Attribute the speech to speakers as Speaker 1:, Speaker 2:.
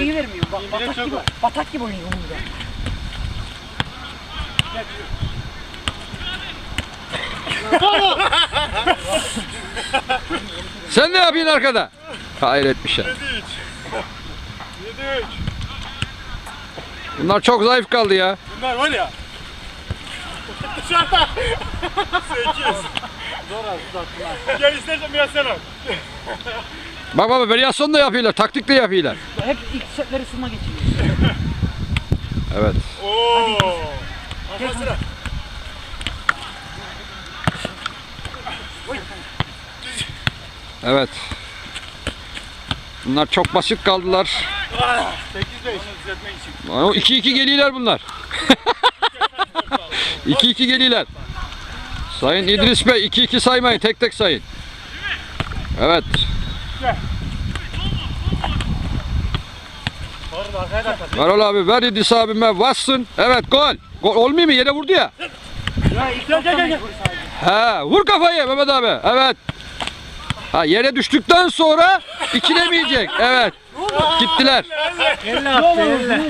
Speaker 1: istediğini vermiyor. Bak batak
Speaker 2: çok
Speaker 1: gibi, batak gibi oynuyor burada.
Speaker 3: Sen ne yapıyorsun arkada? Hayret bir şey.
Speaker 2: 7-3. 7-3.
Speaker 3: Bunlar çok zayıf kaldı ya.
Speaker 2: Bunlar var ya. Dışarıda. 8.
Speaker 1: Zor az uzattılar.
Speaker 2: Gel istersen biraz sen al.
Speaker 3: Bak baba varyasyon da yapıyorlar, taktik de yapıyorlar.
Speaker 1: Hep ilk setleri ısınma geçiyor.
Speaker 3: Evet.
Speaker 2: Oo. Hadi sıra.
Speaker 3: Evet. Bunlar çok basit kaldılar.
Speaker 2: 8-5. Onu düzeltmek için.
Speaker 3: 2-2 geliyorlar bunlar. 2-2 geliyorlar. Sayın İdris Bey 2-2 saymayın tek tek sayın. Evet.
Speaker 2: Kat.
Speaker 3: Varol abi ver İdris abime bassın. Evet gol. Gol olmuyor mu? Yere vurdu ya.
Speaker 1: Ya
Speaker 2: Gel, gel, gel, gel.
Speaker 3: He vur kafayı Mehmet abi. Evet. Ha yere düştükten sonra ikilemeyecek. Evet. Gittiler.
Speaker 1: Elle attı elle.